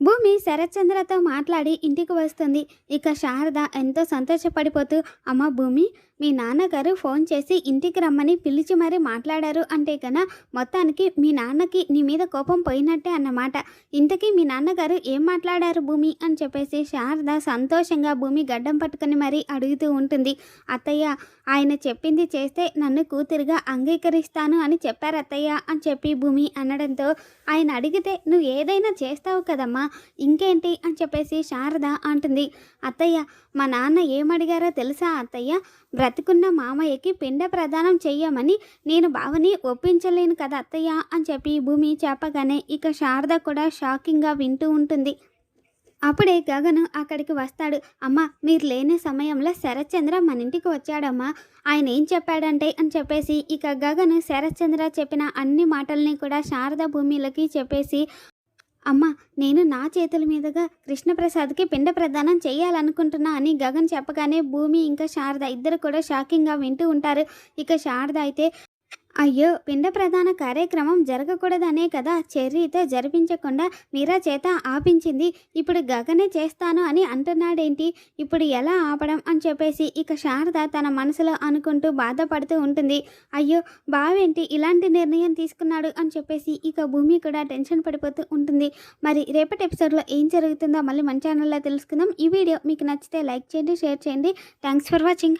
భూమి శరత్చంద్రతో మాట్లాడి ఇంటికి వస్తుంది. ఇక శారద ఎంతో సంతోషపడిపోతూ అమ్మ భూమి మీ నాన్నగారు ఫోన్ చేసి ఇంటికి రమ్మని పిలిచి మరీ మాట్లాడారు అంటే కన్నా మొత్తానికి మీ నాన్నకి నీ మీద కోపం పోయినట్టే అన్నమాట. ఇంతకీ మీ నాన్నగారు ఏం మాట్లాడారు భూమి? అని చెప్పేసి శారద సంతోషంగా భూమి గడ్డం పట్టుకొని మరీ అడుగుతూ ఉంటుంది. అత్తయ్య ఆయన చెప్పింది చేస్తే నన్ను కూతురుగా అంగీకరిస్తాను అని చెప్పారు అత్తయ్య అని చెప్పి భూమి అనడంతో ఆయన అడిగితే నువ్వు ఏదైనా చేస్తావు కదమ్మా ఇంకేంటి అని చెప్పేసి శారద అంటుంది. అత్తయ్య మా నాన్న ఏమడిగారో తెలుసా అత్తయ్య? బ్రతికున్న మామయ్యకి పిండ ప్రదానం చెయ్యమని నేను బావని ఒప్పించలేను కదా అత్తయ్య అని చెప్పి భూమి చెప్పగానే ఇక శారద కూడా షాకింగ్గా వింటూ ఉంటుంది. అప్పుడే గగను అక్కడికి వస్తాడు. అమ్మ మీరు లేని సమయంలో శరత్చంద్ర మన ఇంటికి వచ్చాడమ్మా. ఆయన ఏం చెప్పాడంటే అని చెప్పేసి ఇక గగను శరత్చంద్ర చెప్పిన అన్ని మాటల్ని కూడా శారద భూమిలకి చెప్పేసి అమ్మ నేను నా చేతుల మీదుగా కృష్ణప్రసాద్కి పిండ ప్రదానం చేయాలనుకుంటున్నా అని గగన్ చెప్పగానే భూమి ఇంకా శారద ఇద్దరు కూడా షాకింగ్గా వింటూ ఉంటారు. ఇక శారద అయితే అయ్యో పిండ ప్రధాన కార్యక్రమం జరగకూడదనే కదా? చెర్రీతో జరిపించకుండా మీరా చేత ఆపించింది. ఇప్పుడు గగనే చేస్తాను అని అంటున్నాడేంటి? ఇప్పుడు ఎలా ఆపడం అని చెప్పేసి ఇక శారద తన మనసులో అనుకుంటూ బాధపడుతూ ఉంటుంది. అయ్యో బావేంటి ఇలాంటి నిర్ణయం తీసుకున్నాడు అని చెప్పేసి ఇక భూమి కూడా టెన్షన్ పడిపోతూ ఉంటుంది. మరి రేపటి ఎపిసోడ్లో ఏం జరుగుతుందో మళ్ళీ మన ఛానల్లో తెలుసుకుందాం. ఈ వీడియో మీకు నచ్చితే లైక్ చేయండి షేర్ చేయండి. Thanks for watching.